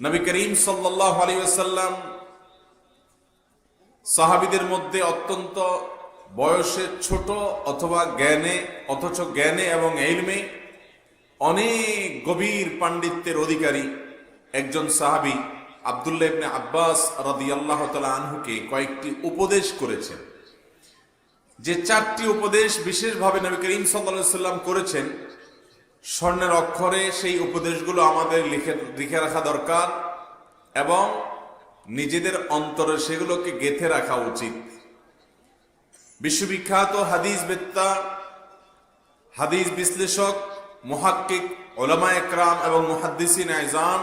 নবী করিম সাল্লাহ আসাল্লাম সাহাবিদের মধ্যে অত্যন্ত বয়সে ছোট অথবা জ্ঞানে, অথচ জ্ঞানে এবং এলমে অনেক গভীর পাণ্ডিত্যের অধিকারী একজন সাহাবি আবদুল্লাহ ইবনে আব্বাস রাদিয়াল্লাহু তাআলা আনহুকে কয়েকটি উপদেশ করেছেন। যে চারটি উপদেশ বিশেষভাবে নবী করিম সাল্লাল্লাহু সাল্লাম করেছেন স্বর্ণের অক্ষরে সেই উপদেশগুলো আমাদের লিখে লিখে রাখা দরকার এবং নিজেদের অন্তরে সেগুলোকে গেথে রাখা উচিত। বিশ্ববিখ্যাত হাদিস বেত্তা, হাদিস বিশ্লেষক, মুহাক্কিক, ওলামা একরাম এবং মুহাদ্দিসিন আইজান,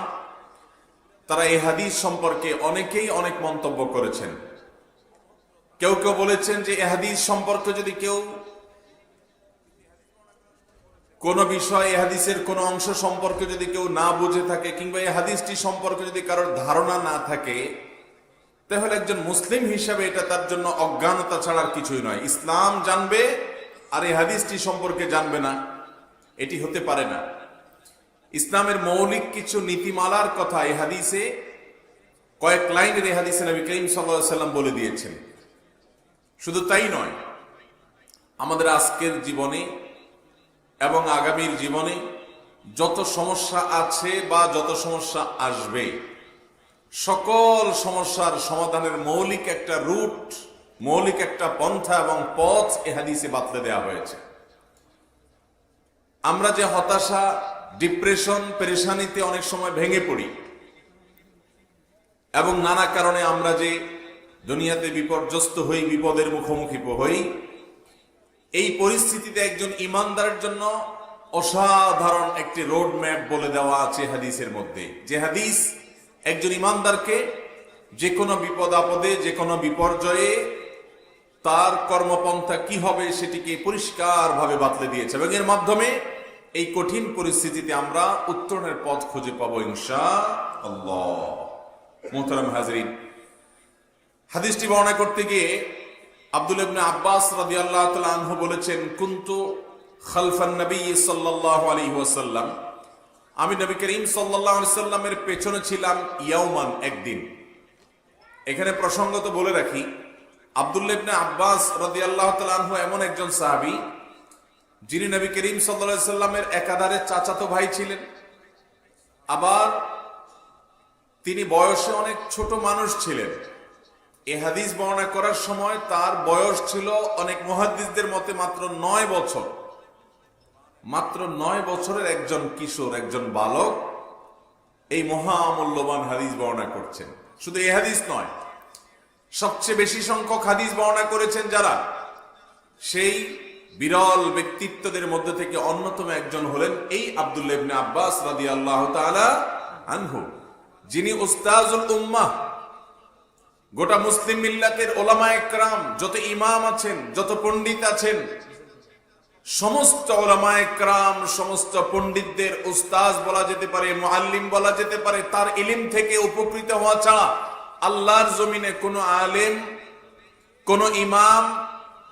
তারা এই হাদিস সম্পর্কে অনেকেই অনেক মন্তব্য করেছেন। কেউ কেউ বলেছেন যে এই হাদিস সম্পর্কে যদি কেউ কোন বিষয় এই হাদিসের কোন অংশ সম্পর্কে যদি কেউ না বুঝে থাকে কিংবা এই হাদিসটি সম্পর্কে যদি কারোর ধারণা না থাকে, তাহলে একজন মুসলিম হিসাবে এটা তার জন্য অজ্ঞানতা ছাড়ার কিছুই নয়। ইসলাম জানবে আর এই হাদিসটি সম্পর্কে জানবে না, এটি হতে পারে না। ইসলামের মৌলিক কিছু নীতিমালার কথা এই হাদিসে, কয়েক লাইনের এই হাদিসে নবী করিম সাল্লাম বলে দিয়েছেন। শুধু তাই নয়, আমাদের আজকের জীবনে এবং আগামীর জীবনে যত সমস্যা আছে বা যত সমস্যা আসবে, সকল সমস্যার সমাধানের মৌলিক একটা রুট, মৌলিক একটা পন্থা এবং পথ এ হাদিসে বাতলে দেওয়া হয়েছে। আমরা যে হতাশা, ডিপ্রেশন, পেরেশানিতে অনেক সময় ভেঙে পড়ি এবং নানা কারণে আমরা যে দুনিয়াতে বিপর্যস্ত হই, বিপদের মুখোমুখি হই এই পরিস্থিতিতে একজন ইমানদারের জন্য অসাধারণ একটি রোড ম্যাপ বলে দেওয়া আছে হাদিসের মধ্যে। যে হাদিস একজন ইমানদারকে যে কোনো বিপদ আপদে যে কোনো বিপর্যয়ে তার কর্মপন্থা কি হবে সেটিকে পরিষ্কারভাবে বাতলে দিয়েছে এবং এর মাধ্যমে এই কঠিন পরিস্থিতিতে আমরা উত্তরণের পথ খুঁজে পাবো ইনশা আল্লাহ মোহতারাম হাজরিন, হাদিসটি বর্ণনা করতে গিয়ে আব্দুল ইবনে আব্বাস রাদিয়াল্লাহু তাআলা আনহু বলেছেন, কুনতু খালফান নবী সাল্লাল্লাহু আলাইহি ওয়াসাল্লাম। আমি নবী করিম সাল্লাল্লাহু আলাইহি সাল্লামের পেছনে ছিলাম ইয়াউমান একদিন। এখানে প্রসঙ্গত বলে রাখি আব্দুল্লাহ ইবনে আব্বাস রাদিয়াল্লাহু তাআলা আনহু এমন একজন সাহাবী, যিনি নবী করিম সাল্লাল্লাহু আলাইহি সাল্লামের একাধারে চাচাতো ভাই ছিলেন। আবার তিনি বয়সে অনেক ছোট মানুষ ছিলেন। এ হাদিস বর্ণনা করার সময় তার বয়স ছিল অনেক মহাদিসদের মতে মাত্র নয় বছর। মাত্র নয় বছরের একজন কিশোর, একজন বালক এই মহা মহামূল্যবান হাদিস বর্ণনা করছেন। শুধু এই হাদিস নয়, সবচেয়ে বেশি সংখ্যক হাদিস বর্ণনা করেছেন যারা? সেই বিরল ব্যক্তিত্বদের মধ্যে থেকে অন্যতম একজন হলেন এই আব্দুল্লাহ ইবনে আব্বাস রাদিয়াল্লাহু তাআলা আনহু। যিনি উস্তাজুল উম্মাহ গোটা মুসলিম মিল্লাতের ওলামা একরাম, যত ইমাম আছেন, যত পণ্ডিত আছেন, সমস্ত ওলামা একরাম, সমস্ত পণ্ডিতদের উস্তাজ বলা যেতে পারে, মুআল্লিম বলা যেতে পারে, তার ইলিম থেকে উপকৃত হওয়া ছাড়া আল্লাহর জমিনে কোনো আলেম, কোন ইমাম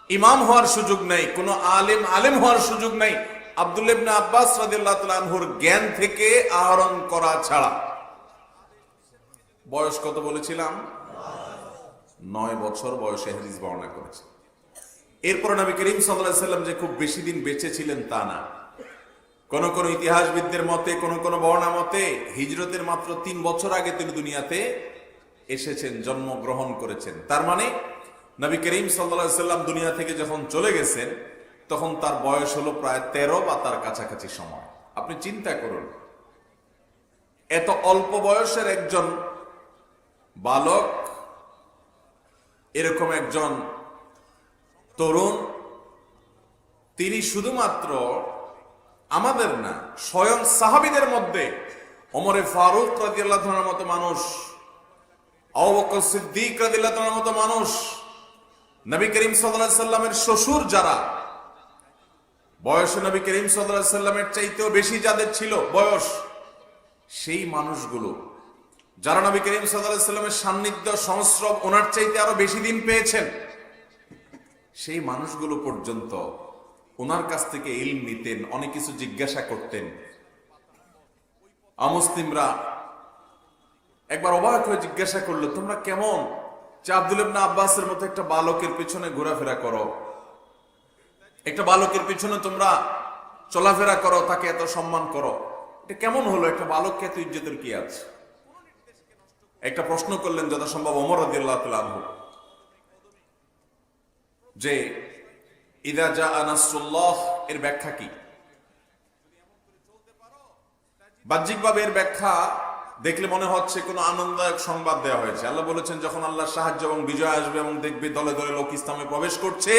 ইমাম হওয়ার সুযোগ নেই, কোন আলেম আলেম হওয়ার সুযোগ নেই। আব্দুল ইবনে আব্বাস তাআলা জ্ঞান থেকে আহরণ করা ছাড়া। বয়স কত বলেছিলাম? নয় বছর বয়সে হাদিস বর্ণনা করেছে। এরপর নবী করিম সাল্লাম যে খুব বেশি দিন বেঁচে ছিলেন তা না। কোন কোন ইতিহাসবিদদের মতে, কোন কোন বর্ণা মতে, হিজরতের মাত্র তিন বছর আগে তিনি দুনিয়াতে এসেছেন, জন্মগ্রহণ করেছেন। তার মানে নবী করিম সাল্লাম দুনিয়া থেকে যখন চলে গেছেন, তখন তার বয়স হলো প্রায় তেরো বা তার কাছাকাছি সময়। আপনি চিন্তা করুন, এত অল্প বয়সের একজন বালক এরকম একজন তরুণ, তিনি শুধুমাত্র আমাদের না, স্বয়ং সাহাবিদের মধ্যে অমরে ফারুক রাদিয়াল্লাহু মতো মানুষ, আবু বকর সিদ্দিক রাদিয়াল্লাহু মতো মানুষ, নবী করিম আলাইহি সাল্লামের শ্বশুর যারা, বয়সে নবী করিম আলাইহি সাল্লামের চাইতেও বেশি যাদের ছিল বয়স, সেই মানুষগুলো যারা নবী করিম সাল্লামের সান্নিধ্য, সংস্রব, ওনার চাইতে আরও বেশি দিন পেয়েছেন, সেই মানুষগুলো পর্যন্ত ওনার কাছ থেকে ইলম নিতেন, অনেক কিছু জিজ্ঞাসা করতেন। অমুসলিমরা একবার অবাক হয়ে জিজ্ঞাসা করল, তোমরা কেমন? যে আব্দুল ইবনা আব্বাসের মতো একটা বালকের পিছনে ঘোরাফেরা করো। একটা বালকের পিছনে তোমরা চলাফেরা করো, তাকে এত সম্মান করো। এটা কেমন হলো? একটা বালককে এত ইজ্জতের কি আছে? একটা প্রশ্ন করলেন যথাসম্ভব অমর তাআলা যে, ইদা জা আনাসুল্লাহ এর ব্যাখ্যা কি? বাহ্যিকভাবে এর ব্যাখ্যা দেখলে মনে হচ্ছে কোনো আনন্দদায়ক সংবাদ দেওয়া হয়েছে। আল্লাহ বলেছেন, যখন আল্লাহর সাহায্য এবং বিজয় আসবে এবং দেখবে দলে দলে লোক ইসলামে প্রবেশ করছে,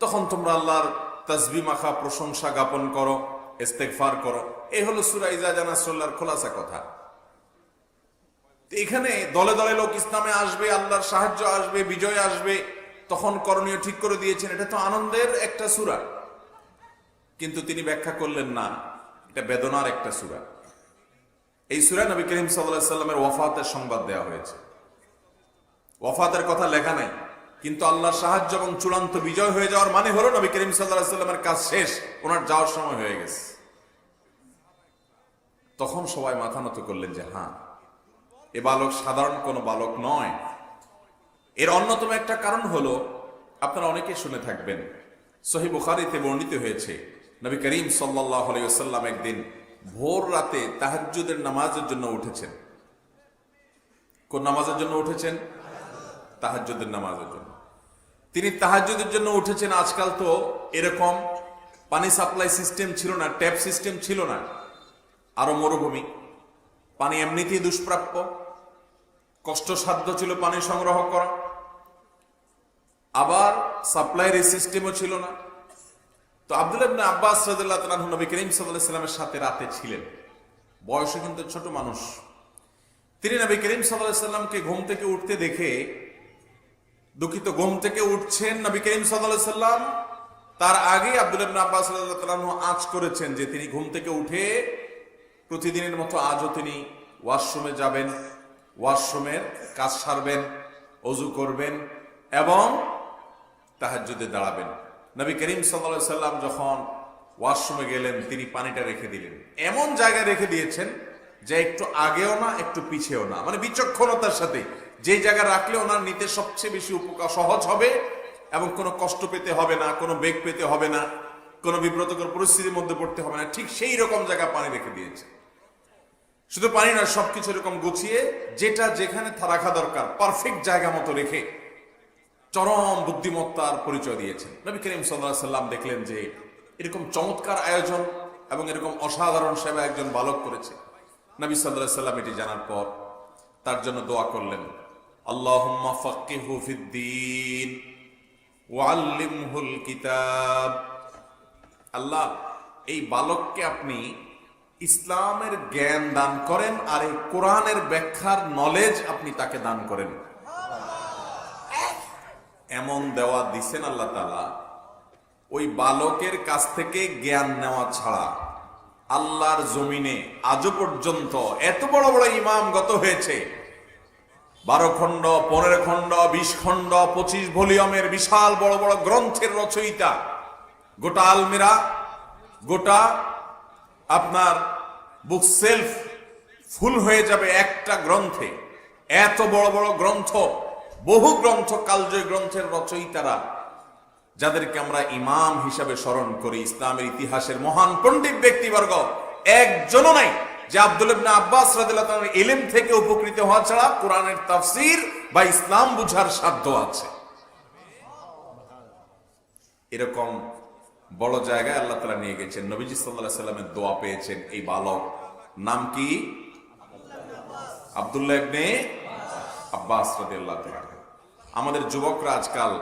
তখন তোমরা আল্লাহর তাসবি মাখা প্রশংসা জ্ঞাপন করো, ইস্তেগফার করো। এই হলো সূরা ইজা জানাসুল্লাহর খোলাসা কথা। এখানে দলে দলে লোক ইসলামে আসবে, আল্লাহর সাহায্য আসবে, বিজয় আসবে, তখন করণীয় ঠিক করে দিয়েছেন। এটা তো আনন্দের একটা সূরা। কিন্তু তিনি ব্যাখ্যা করলেন না, এটা বেদনার একটা সূরা। এই সূরা নবী করিম সাল্লামের ওয়াফাতের সংবাদ দেওয়া হয়েছে। ওয়াফাতের কথা লেখা নাই, কিন্তু আল্লাহর সাহায্য এবং চূড়ান্ত বিজয় হয়ে যাওয়ার মানে হলো নবী করিম সাল্লামের কাজ শেষ, ওনার যাওয়ার সময় হয়ে গেছে। তখন সবাই মাথা নত করলেন যে হ্যাঁ এ বালক সাধারণ কোনো বালক নয়। এর অন্যতম একটা কারণ হলো, আপনারা অনেকে শুনে থাকবেন, সহি বুখারিতে বর্ণিত হয়েছে, নবী করিম সাল্লাহ আলাইসাল্লাম একদিন ভোর রাতে তাহাজ্জুদের নামাজের জন্য উঠেছেন। কোন নামাজের জন্য উঠেছেন? তাহাজ্জুদের নামাজের জন্য। তিনি তাহাজ্জুদের জন্য উঠেছেন, আজকাল তো এরকম পানি সাপ্লাই সিস্টেম ছিল না, ট্যাপ সিস্টেম ছিল না, আরও মরুভূমি। পানি এমনিতেই দুষ্প্রাপ্য। কষ্টসাধ্য ছিল পানি সংগ্রহ করা। আবার সাপ্লাইয়ের এই সিস্টেমও ছিল না। তো আব্দুল আব্বাস রাদিয়াল্লাহু তাআলা নবী করিম সাল্লাল্লাহু সাথে রাতে ছিলেন। বয়সে কিন্তু ছোট মানুষ। তিনি নবী করিম সাল্লাল্লাহু ঘুম থেকে উঠতে দেখে দুঃখিত, ঘুম থেকে উঠছেন নবী করিম সাল্লাল্লাহু তার আগে আব্দুল আব্বাস রাদিয়াল্লাহু তাআলা আজ করেছেন যে তিনি ঘুম থেকে উঠে প্রতিদিনের মতো আজও তিনি ওয়াশরুমে যাবেন। ওয়াশরুমের কাজ সারবেন, অজু করবেন এবং তাহাজ্জুদে দাঁড়াবেন। নবী করিম সাল্লাল্লাহু সাল্লাম যখন ওয়াশরুমে গেলেন, তিনি পানিটা রেখে দিলেন। এমন জায়গায় রেখে দিয়েছেন যে একটু আগেও না, একটু পিছেও না। মানে বিচক্ষণতার সাথে। যে জায়গায় রাখলে ওনার নিতে সবচেয়ে বেশি উপকার সহজ হবে এবং কোনো কষ্ট পেতে হবে না, কোনো বেগ পেতে হবে না, কোনো বিব্রতকর পরিস্থিতির মধ্যে পড়তে হবে না। ঠিক সেই রকম জায়গা পানি রেখে দিয়েছে। শুধু পানি না সবকিছু এরকম গুছিয়ে যেটা যেখানে রাখা দরকার পারফেক্ট জায়গা মতো রেখে চরম বুদ্ধিমত্তার পরিচয় দিয়েছেন। নবী করিম সাল্লাহ সাল্লাম দেখলেন যে এরকম চমৎকার আয়োজন এবং এরকম অসাধারণ সেবা একজন বালক করেছে। নবী সাল্লাহ সাল্লাম এটি জানার পর তার জন্য দোয়া করলেন, আল্লাহুম্মা ওয়াল্লিমহুল কিতাব। আল্লাহ, এই বালককে আপনি ইসলামের জ্ঞান দান করেন আর এই কোরআনের ব্যাখ্যার নলেজ আপনি তাকে দান করেন। এমন দেওয়া দিছেন আল্লাহ তালা ওই বালকের কাছ থেকে জ্ঞান নেওয়া ছাড়া আল্লাহর জমিনে আজও পর্যন্ত এত বড় বড় ইমাম গত হয়েছে। বারো খণ্ড, পনেরো খণ্ড, বিশ খণ্ড, পঁচিশ ভলিউমের বিশাল বড় বড় গ্রন্থের রচয়িতা। গোটা আলমিরা, গোটা আপনার বুক সেলফ ফুল হয়ে যাবে একটা গ্রন্থে। এত বড় বড় গ্রন্থ, বহু গ্রন্থ, কালজয় গ্রন্থের রচয়িতারা, যাদেরকে আমরা ইমাম হিসাবে স্মরণ করি, ইসলামের ইতিহাসের মহান পণ্ডিত ব্যক্তিবর্গ, একজনও নাই যে আব্দুল ইবনে আব্বাস রাদিয়াল্লাহু ইলম থেকে উপকৃত হওয়া ছাড়া কোরআনের তাফসীর বা ইসলাম বুঝার সাধ্য আছে। এরকম বড় জায়গায় আল্লাহ তালা নিয়ে গেছেন। নবীজি সাল্লাহ সাল্লামের দোয়া পেয়েছেন এই বালক। নাম কি? আবদুল্লাহ আব্বাস আমাদের যুবকরা আজকাল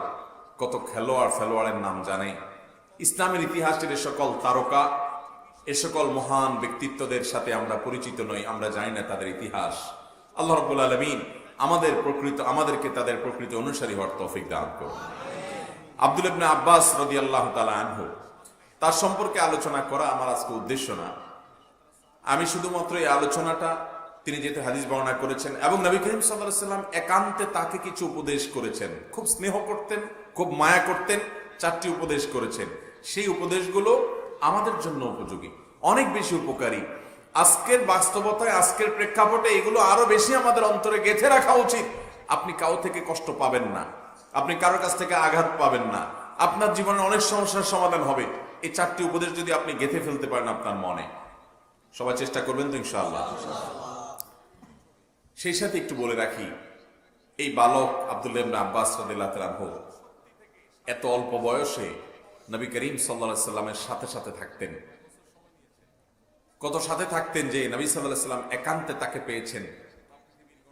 কত খেলোয়াড় ফেলোয়াড়ের নাম জানে। ইসলামের ইতিহাসের এ সকল তারকা, এ সকল মহান ব্যক্তিত্বদের সাথে আমরা পরিচিত নই, আমরা জানি না তাদের ইতিহাস। আল্লাহ রব্বুল আলমিন আমাদের প্রকৃত, আমাদেরকে তাদের প্রকৃত অনুসারী হওয়ার তৌফিক দান করুন। আব্দুল ইবনে আব্বাস রদি আল্লাহ আনহু, তার সম্পর্কে আলোচনা করা আমার আজকে উদ্দেশ্য না। আমি শুধুমাত্র এই আলোচনাটা, তিনি যেহেতু হাদিস বর্ণনা করেছেন, এবং নবী করিম সাল্লাম একান্তে তাকে কিছু উপদেশ করেছেন। খুব স্নেহ করতেন, খুব মায়া করতেন, চারটি উপদেশ করেছেন। সেই উপদেশগুলো আমাদের জন্য উপযোগী, অনেক বেশি উপকারী। আজকের বাস্তবতায়, আজকের প্রেক্ষাপটে এগুলো আরও বেশি আমাদের অন্তরে গেঁথে রাখা উচিত। আপনি কাউ থেকে কষ্ট পাবেন না। আপনি কারোর কাছ থেকে আঘাত পাবেন না। আপনার জীবনে অনেক সমস্যার সমাধান হবে। এই চারটি উপদেশ যদি আপনি গেঁথে ফেলতে পারেন আপনার মনে। সবাই চেষ্টা করবেন তো ইনশাআল্লাহ। সেই সাথে একটু বলে রাখি, এই বালক আব্দুল্লাহ আব্বাস এত অল্প বয়সে নবী করিম সাল্লা সাল্লামের সাথে সাথে থাকতেন। কত সাথে থাকতেন যে নবী সাল্লাহ সাল্লাম একান্তে তাকে পেয়েছেন।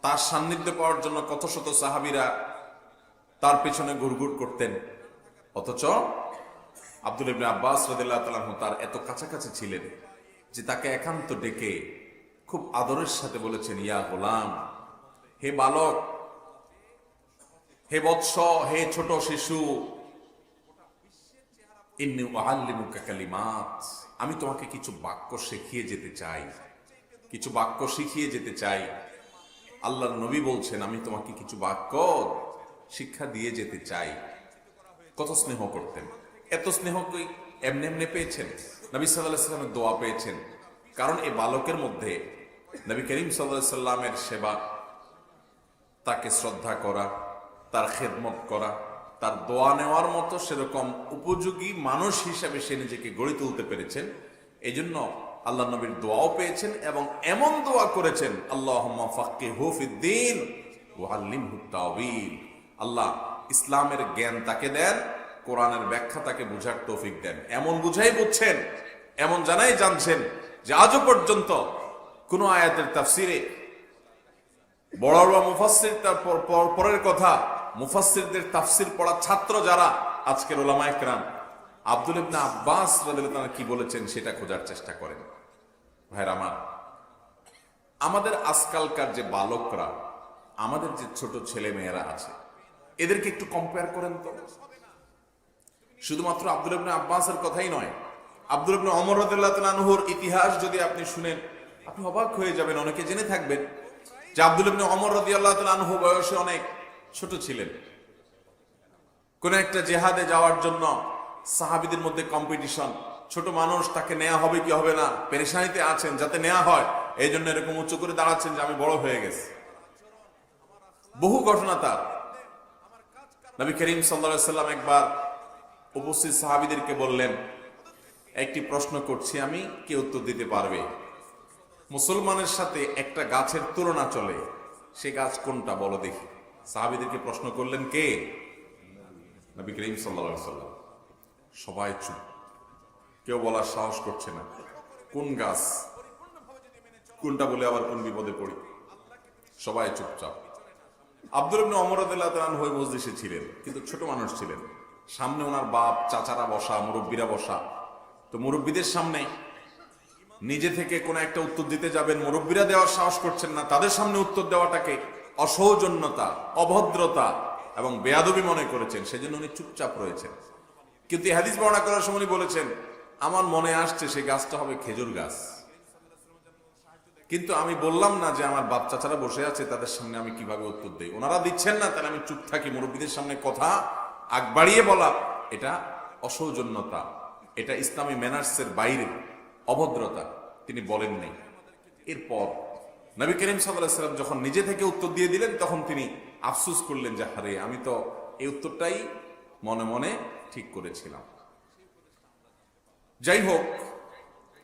তার সান্নিধ্য পাওয়ার জন্য কত শত সাহাবিরা তার পেছনে ঘুরঘুর করতেন। অথচ আব্দুল ইবনে আব্বাস রাদিল্লাহ তার এত কাছাকাছি ছিলেন যে তাকে একান্ত ডেকে খুব আদরের সাথে বলেছেন, ইয়া গোলাম, হে বালক, হে বৎস, হে ছোট শিশু আমি তোমাকে কিছু বাক্য শিখিয়ে যেতে চাই, কিছু বাক্য শিখিয়ে যেতে চাই। আল্লাহর নবী বলছেন, আমি তোমাকে কিছু বাক্য শিক্ষা দিয়ে যেতে চাই। কত স্নেহ করতেন। এত স্নেহ কি এমনি এমনি পেয়েছেন? নবী সাল্লাহ সাল্লামের দোয়া পেয়েছেন। কারণ এই বালকের মধ্যে নবী করিম সাল্লাহ সাল্লামের সেবা, তাকে শ্রদ্ধা করা, তার খেদমত করা, তার দোয়া নেওয়ার মতো সেরকম উপযোগী মানুষ হিসাবে সে নিজেকে গড়ে তুলতে পেরেছেন। এই জন্য আল্লাহ নবীর দোয়াও পেয়েছেন এবং এমন দোয়া করেছেন আল্লাহ ফাক্কে হুফিদ্দিন ওয়াল্লিম হুত্তাবিল আল্লাহ ইসলামের জ্ঞান তাকে দেন, কোরআনের ব্যাখ্যা তাকে বুঝার তৌফিক দেন। এমন বুঝাই বুঝছেন, এমন জানাই জানছেন যে আজও পর্যন্ত কোন আয়াতের তাফসিরে বড় বড় মুফাসির তার পর- পর- পরের কথা, মুফাসসিরদের তাফসির পড়া ছাত্র যারা, আজকের ওলামা একরাম, আব্দুল ইবনে আব্বাস তাআলা কি বলেছেন সেটা খোঁজার চেষ্টা করেন। ভাইরা আমার, আমাদের আজকালকার যে বালকরা, আমাদের যে ছোট ছেলে মেয়েরা আছে এদেরকে একটু কম্পেয়ার করেন তো। শুধুমাত্র আব্দুল ইবনে আব্বাসের কথাই নয়, আব্দুল ইবনে ওমর রাদিয়াল্লাহু ইতিহাস যদি আপনি শুনেন, আপনি অবাক হয়ে যাবেন, অনেকে জেনে থাকবেন যে আব্দুল ইবনে ওমর রাদিয়াল্লাহু তাআলা বয়সে অনেক ছোট ছিলেন। কোন একটা জেহাদে যাওয়ার জন্য সাহাবিদের মধ্যে কম্পিটিশন ছোট মানুষ তাকে নেওয়া হবে কি হবে না, পেরেশানিতে আছেন যাতে নেওয়া হয় এই জন্য এরকম উঁচু করে দাঁড়াচ্ছেন যে আমি বড় হয়ে গেছি। বহু ঘটনা তার। নবী করিম সাল্লা সাল্লাম একবার উপস্থিত সাহাবিদেরকে বললেন, একটি প্রশ্ন করছি আমি, কে উত্তর দিতে পারবে? মুসলমানের সাথে একটা গাছের তুলনা চলে, সে গাছ কোনটা বলো দেখি। সাহাবিদেরকে প্রশ্ন করলেন, কে? নবী করিম সাল্লা সাল্লাম, সবাই চুপ। কেউ বলার সাহস করছে না। কোন গাছ? কোনটা বলে আবার কোন বিপদে পড়ি? সবাই চুপচাপ। আব্দুল ইবনে রাদিয়াল্লাহু হয়ে মজলিসে ছিলেন, কিন্তু ছোট মানুষ ছিলেন। সামনে ওনার বাপ, চাচারা বসা, মুরব্বীরা বসা। তো মুরব্বীদের সামনে নিজে থেকে কোন একটা উত্তর দিতে যাবেন, মুরব্বীরা দেওয়ার সাহস করছেন না, তাদের সামনে উত্তর দেওয়াটাকে অসৌজন্যতা, অভদ্রতা এবং বেয়াদবি মনে করেছেন, সেজন্য উনি চুপচাপ রয়েছেন। কিন্তু হাদিস বর্ণনা করার সময় বলেছেন, আমার মনে আসছে সেই গাছটা হবে খেজুর গাছ। কিন্তু আমি বললাম না যে আমার বাপ চাচারা বসে আছে, তাদের সামনে আমি কীভাবে উত্তর দেই? ওনারা দিচ্ছেন না, তাহলে আমি চুপ থাকি। মুরব্বীদের সামনে কথা আগ বাড়িয়ে বলা, এটা অসৌজন্যতা। এটা ইসলামী ম্যানার্সের বাইরে, অভদ্রতা। তিনি বলেননি এরপর নবী করিম সাল্লাম যখন নিজে থেকে উত্তর দিয়ে দিলেন, তখন তিনি আফসুস করলেন যে, হারে, আমি তো এই উত্তরটাই মনে মনে ঠিক করেছিলাম। যাই হোক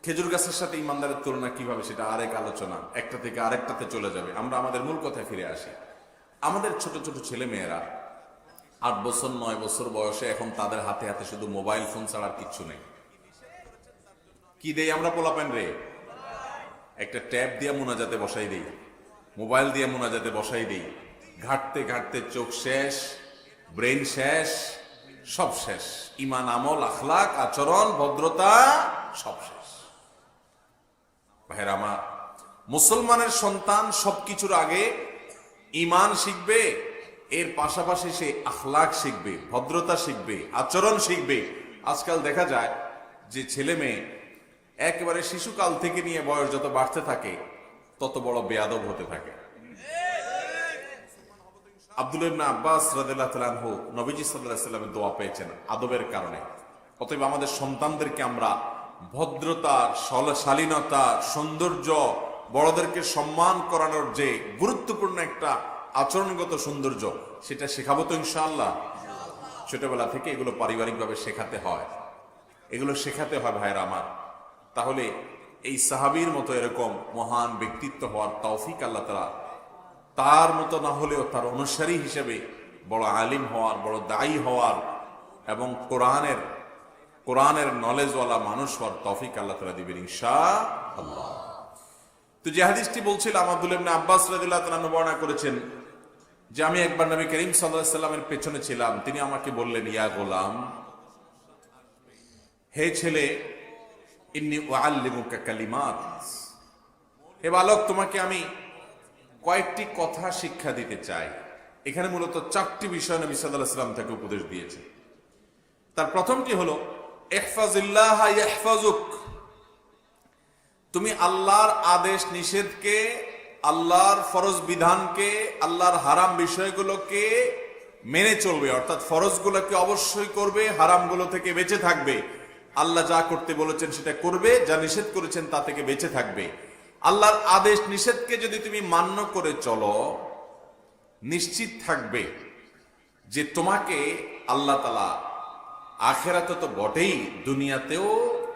খেজুর গাছের সাথে ইমানদারের তুলনা কীভাবে? সেটা আরেক আলোচনা। একটা থেকে আরেকটাতে চলে যাবে। আমরা আমাদের মূল কথায় ফিরে আসি। আমাদের ছোট ছোট ছেলে মেয়েরা আট বছর, নয় বছর বয়সে এখন তাদের হাতে হাতে শুধু মোবাইল, ফোন ছাড়া আর কিচ্ছু নেই। কি দেই আমরা পোলাপেন রে? একটা ট্যাব দিয়ে মোনাজাতে বসাই দেই। মোবাইল দিয়ে মোনাজাতে বসাই দেই। ঘাটতে ঘাটতে চোখ শেষ, ব্রেন শেষ, সব শেষ। ইমান আমল, আখলাক, আচরণ, ভদ্রতা, সব শেষ। ভাইয়ের আমার, মুসলমানের সন্তান সবকিছুর আগে ইমান শিখবে, এর পাশাপাশি সে আখলাক শিখবে, ভদ্রতা শিখবে, আচরণ শিখবে। আজকাল দেখা যায় যে ছেলে মেয়ে একেবারে শিশুকাল থেকে নিয়ে বয়স যত বাড়তে থাকে, তত বড় বেয়াদব হতে থাকে। আব্দুল ইবনে আব্বাস আনহু নবীজি আলাইহি সাল্লামের দোয়া পেয়েছেন আদবের কারণে। অতএব আমাদের সন্তানদেরকে আমরা ভদ্রতা শালীনতা সৌন্দর্য বড়দেরকে সম্মান করানোর যে গুরুত্বপূর্ণ একটা আচরণগত সৌন্দর্য, সেটা শেখাবো তো ইনশাআল্লাহ। ছোটবেলা থেকে এগুলো পারিবারিকভাবে শেখাতে হয়। এগুলো শেখাতে হয় ভাইয়ের আমার। তাহলে এই সাহাবীর মতো এরকম মহান ব্যক্তিত্ব হওয়ার তৌফিক আল্লাহ তারা তার মতো না হলেও তার অনুসারী হিসেবে বড় আলিম হওয়ার, বড় দায়ী হওয়ার এবং কোরআনের কোরআনের নলেজওয়ালা মানুষ হওয়ার তফিক আল্লাহ তালা দিবেন আল্লাহ তো যে হাদিসটি বলছিলাম আব্দুল ইবনে আব্বাস রাদিল্লাহ তাআলা বর্ণনা করেছেন যে, আমি একবার নবী করিম আলাইহি সাল্লামের পেছনে ছিলাম। তিনি আমাকে বললেন, ইয়া গোলাম, হে ছেলে, ইন্নি ওয়াল্লিমুকা কালিমাত। হে বালক, তোমাকে আমি কয়েকটি কথা শিক্ষা দিতে চাই। এখানে মূলত চারটি বিষয় নবী আলাইহি সাল্লাম তাকে উপদেশ দিয়েছে তার প্রথমটি হলো তুমি আল্লাহর আদেশ নিষেধকে, আল্লাহর ফরজ বিধানকে, আল্লাহর হারাম বিষয়গুলোকে মেনে চলবে, অর্থাৎ ফরজগুলোকে অবশ্যই করবে, হারামগুলো থেকে বেঁচে থাকবে। আল্লাহ যা করতে বলেছেন সেটা করবে, যা নিষেধ করেছেন তা থেকে বেঁচে থাকবে। আল্লাহর আদেশ নিষেধকে যদি তুমি মান্য করে চলো, নিশ্চিত থাকবে যে তোমাকে আল্লাহ তালা আখেরাতে তো বটেই দুনিয়াতেও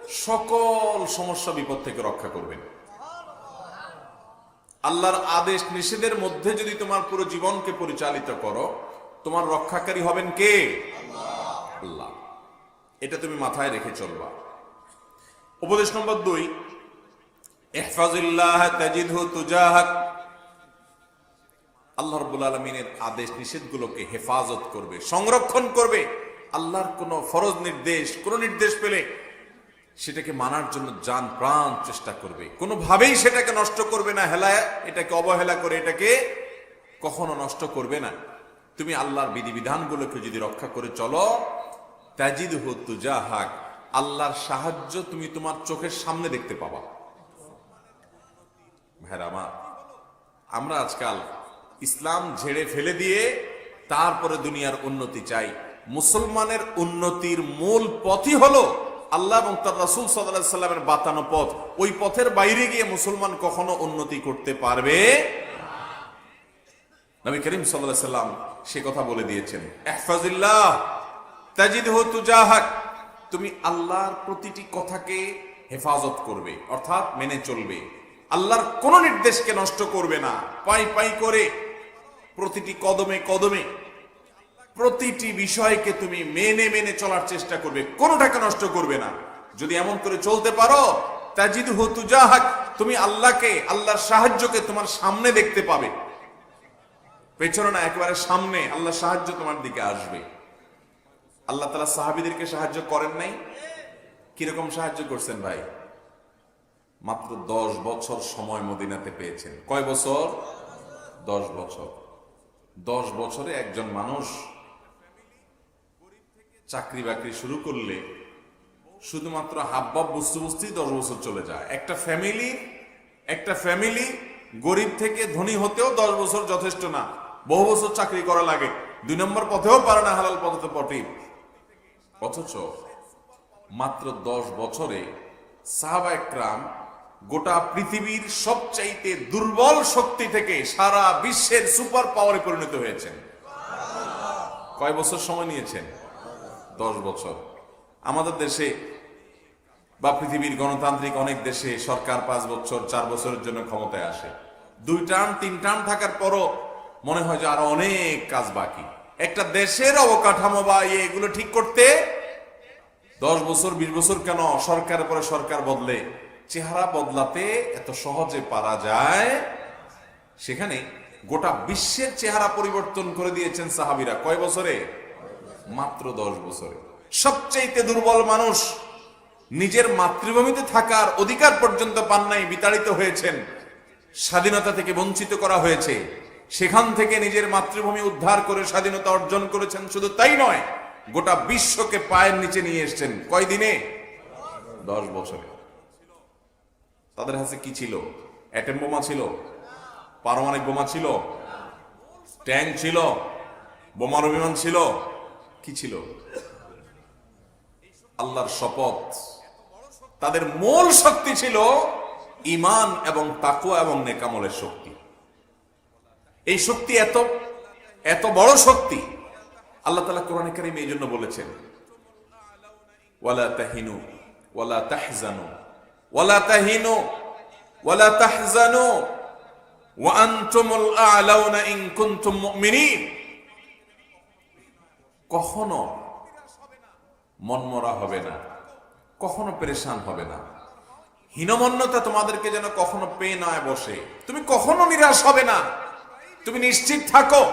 সকল সমস্যা বিপদ থেকে রক্ষা করবেন। আল্লাহর আদেশ নিষেধের মধ্যে যদি তোমার পুরো জীবনকে পরিচালিত করো, তোমার রক্ষাকারী হবেন কে? আল্লাহ। এটা তুমি মাথায় রেখে চলবা। উপদেশ নম্বর দুই আল্লাহ রব্বুল আলমিনের আদেশ নিষেধগুলোকে হেফাজত করবে, সংরক্ষণ করবে। আল্লাহর কোনো ফরজ নির্দেশ, কোনো নির্দেশ পেলে সেটাকে মানার জন্য যান প্রাণ চেষ্টা করবে। কোনোভাবেই সেটাকে নষ্ট করবে না, হেলায়, এটাকে অবহেলা করে এটাকে কখনো নষ্ট করবে না। তুমি আল্লাহর বিধিবিধানগুলোকে যদি রক্ষা করে চলো তাজিদ হতু হাক আল্লাহর সাহায্য তুমি তোমার চোখের সামনে দেখতে পাবা। ভাইরা আমরা আজকাল ইসলাম ঝেড়ে ফেলে দিয়ে তারপরে দুনিয়ার উন্নতি চাই। মুসলমানের উন্নতির মূল পথই হলো আল্লাহ এবং তার রাসুল সাল্লামের বাতানো পথ। ওই পথের বাইরে গিয়ে মুসলমান কখনো উন্নতি করতে পারবে নবী করিম সাল্লাহ সাল্লাম সে কথা বলে দিয়েছেন। এহফাজিল্লাহ তাজিদ তুজাহাক। তুমি আল্লাহর প্রতিটি কথাকে হেফাজত করবে, অর্থাৎ মেনে চলবে। আল্লাহর কোন নির্দেশকে নষ্ট করবে না। পাই পাই করে প্রতিটি কদমে কদমে প্রতিটি বিষয়কে তুমি মেনে মেনে চলার চেষ্টা করবে, কোনোটাকে নষ্ট করবে না। যদি এমন করে চলতে পারো তাজিদ তুজাহাক, তুমি আল্লাহকে, আল্লাহর সাহায্যকে তোমার সামনে দেখতে পাবে। পেছনে না, একেবারে সামনে আল্লাহ সাহায্য তোমার দিকে আসবে। আল্লাহ তালা সাহাবিদেরকে সাহায্য করেন নাই? কীরকম সাহায্য করছেন ভাই? মাত্র দশ বছর সময় মদিনাতে পেয়েছেন। কয় বছর? দশ বছর। দশ বছরে একজন মানুষ চাকরি বাকরি শুরু করলে শুধুমাত্র হাবভাব বুঝতে বুঝতেই দশ বছর চলে যায়। একটা ফ্যামিলি একটা ফ্যামিলি গরিব থেকে ধনী হতেও দশ বছর যথেষ্ট না। বহু বছর চাকরি করা লাগে। দুই নম্বর পথেও পারে না হালাল পথে পটে অথচ মাত্র দশ বছরে সাহাবা একরাম গোটা পৃথিবীর সবচাইতে দুর্বল শক্তি থেকে সারা বিশ্বের সুপার পাওয়ারে পরিণত হয়েছেন। কয় বছর সময় নিয়েছেন? দশ বছর। আমাদের দেশে বা পৃথিবীর গণতান্ত্রিক অনেক দেশে সরকার পাঁচ বছর, চার বছরের জন্য ক্ষমতায় আসে। দুই টার্ম তিন টার্ম থাকার পরও মনে হয় যে আরও অনেক কাজ বাকি। একটা দেশের অবকাঠামো বা ইয়ে এগুলো ঠিক করতে দশ বছর, বিশ বছর কেন সরকারের পরে সরকার বদলে? চেহারা বদলাতে এত সহজে পারা যায়? সেখানে গোটা বিশ্বের চেহারা পরিবর্তন করে দিয়েছেন সাহাবিরা। কয় বছরে? মাত্র দশ বছরে। সবচাইতে দুর্বল মানুষ নিজের মাতৃভূমিতে থাকার অধিকার পর্যন্ত পান নাই, বিতাড়িত হয়েছেন। স্বাধীনতা থেকে বঞ্চিত করা হয়েছে। সেখান থেকে নিজের মাতৃভূমি উদ্ধার করে স্বাধীনতা অর্জন করেছেন। শুধু তাই নয়, গোটা বিশ্বকে পায়ের নিচে নিয়ে এসছেন। কয়দিনে? দশ বছরে। তাদের হাতে কি ছিল? অ্যাটেম বোমা ছিল? পারমাণবিক বোমা ছিল? ট্যাঙ্ক ছিল? বোমার বিমান ছিল? কি ছিল? আল্লাহর শপথ। তাদের মূল শক্তি ছিল ইমান এবং তাকুয়া এবং নেকামলের শক্তি। এই শক্তি এত এত বড় শক্তি, আল্লাহ তালা কোরআন কারিম এই জন্য বলেছেন মুমিনিন। কখনো মনমরা হবে না, কখনো পরেশান হবে না। হীনমন্যতা তোমাদেরকে যেন কখনো পেয়ে নয় বসে। তুমি কখনো নিরাশ হবে না। তুমি নিশ্চিত থাকো।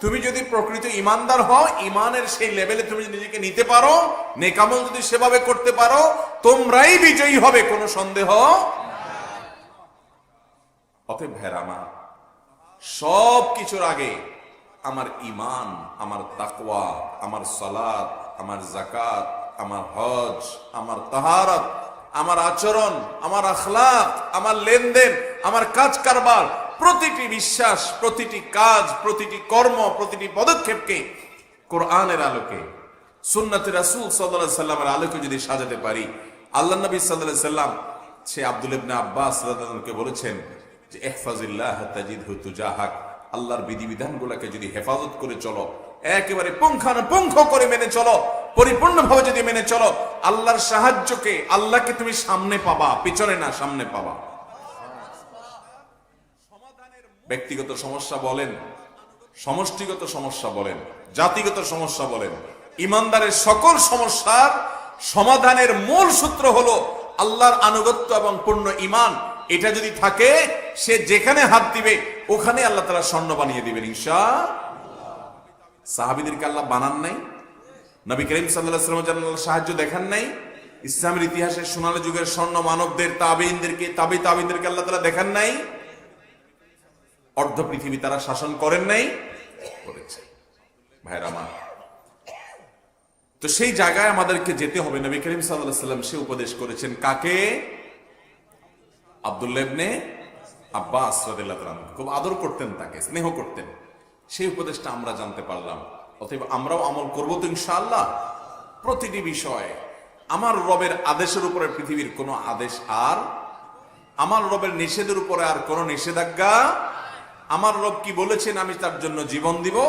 তুমি যদি প্রকৃত ইমানদার হও, ইমানের সেই লেভেলে তুমি নিজেকে নিতে পারো, নেকামল যদি সেভাবে করতে পারো, তোমরাই বিজয়ী হবে, কোনো সন্দেহ? অতএব ভেরামা সব কিছুর আগে আমার ইমান আমার তাকওয়া, আমার সালাত, আমার জাকাত আমার হজ, আমার তাহারাত, আমার আচরণ, আমার আখলাক, আমার লেনদেন, আমার কাজ কারবার, প্রতিটি বিশ্বাস, প্রতিটি কাজ, প্রতিটি কর্ম, প্রতিটি পদক্ষেপকে কোরআনের আলোকে, সুন্নাতে রাসূল আলাইহি সাল্লামের আলোকে যদি সাজাতে পারি আল্লাহ নবী আলাইহি সাল্লাম, সে আব্দুল ইবনে আব্বাস বলেছেন যে, ইহফাজিল্লাহ তাজিদহু তুজাহাক। আল্লাহর বিধিবিধানগুলোকে যদি হেফাজত করে চলো, একেবারে পুঙ্খানুপুঙ্খ করে মেনে চলো, পরিপূর্ণভাবে যদি মেনে চলো, আল্লাহর সাহায্যকে আল্লাহকে তুমি সামনে পাবা, পিছনে না সামনে পাবা। ব্যক্তিগত সমস্যা বলেন, সমষ্টিগত সমস্যা বলেন, জাতিগত সমস্যা বলেন, ইমানদারের সকল সমস্যার সমাধানের মূল সূত্র হলো আল্লাহর আনুগত্য এবং পূর্ণ ইমান। এটা যদি থাকে, সে যেখানে হাত দিবে, ওখানে আল্লাহ তারা স্বর্ণ বানিয়ে দিবেন ঈশা সাহাবিদেরকে আল্লাহ বানান নাই। নবী করিম সাল্লাহ সাহায্য দেখান নাই। ইসলামের ইতিহাসে সোনালী যুগের স্বর্ণ মানবদের তাবিনদেরকে তাবি তাবিনদেরকে আল্লাহ তালা দেখান নাই। অর্ধ পৃথিবী তারা শাসন করেন নাই। করেছে। ভাইরা আমার। তো সেই জায়গায় আমাদেরকে যেতে হবে। নবী করিম সাল্লাহ সাল্লাম সে উপদেশ করেছেন, কাকে? আবদুল্লেবনে আব্বাস আনহু। খুব আদর করতেন তাকে, স্নেহ করতেন। সেই উপদেশটা আমরা জানতে পারলাম। অতএব আমরাও আমল করব তো ইনশাআল্লাহ। প্রতিটি বিষয়ে আমার রবের আদেশের উপরে পৃথিবীর কোনো আদেশ আর, আমার রবের নিষেধের উপরে আর কোনো নিষেধাজ্ঞা। আমার রব কি বলেছেন আমি তার জন্য জীবন দিব,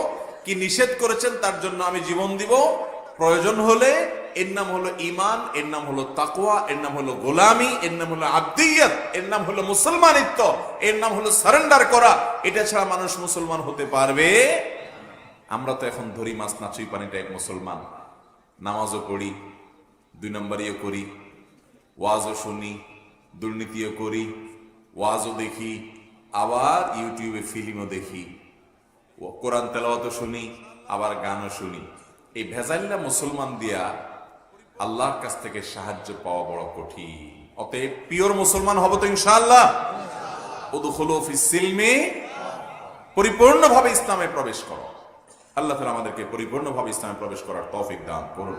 কি নিষেধ করেছেন তার জন্য আমি জীবন দিব। প্রয়োজন হলে এর নাম হলো ইমান এর নাম হলো তাকওয়া, এর নাম হলো গোলামি, এর নাম হলো আব্দিয়ত, এর নাম হলো মুসলমানিত্ব, এর নাম হলো সারেন্ডার করা। এটা ছাড়া মানুষ মুসলমান হতে পারবে? আমরা তো এখন ধরি মাছ নাচুই পানিটা এক মুসলমান। নামাজও পড়ি, দুই নম্বরইও করি, ওয়াজও শুনি, দুর্নীতিও করি, ওয়াজও দেখি, আবার ইউটিউবে ফিল্মও দেখি। কোরআন তেলাওয়াতও শুনি, আবার গানও শুনি। এই ভেজাইল্লা মুসলমান দিয়া আল্লাহর কাছ থেকে সাহায্য পাওয়া বড় কঠিন। অতএব পিওর মুসলমান হব তো ইনশাআল্লাহ। সিলমি, পরিপূর্ণভাবে ইসলামে প্রবেশ করো। আল্লাহ আমাদেরকে পরিপূর্ণভাবে ইসলামে প্রবেশ করার তৌফিক দান করুন।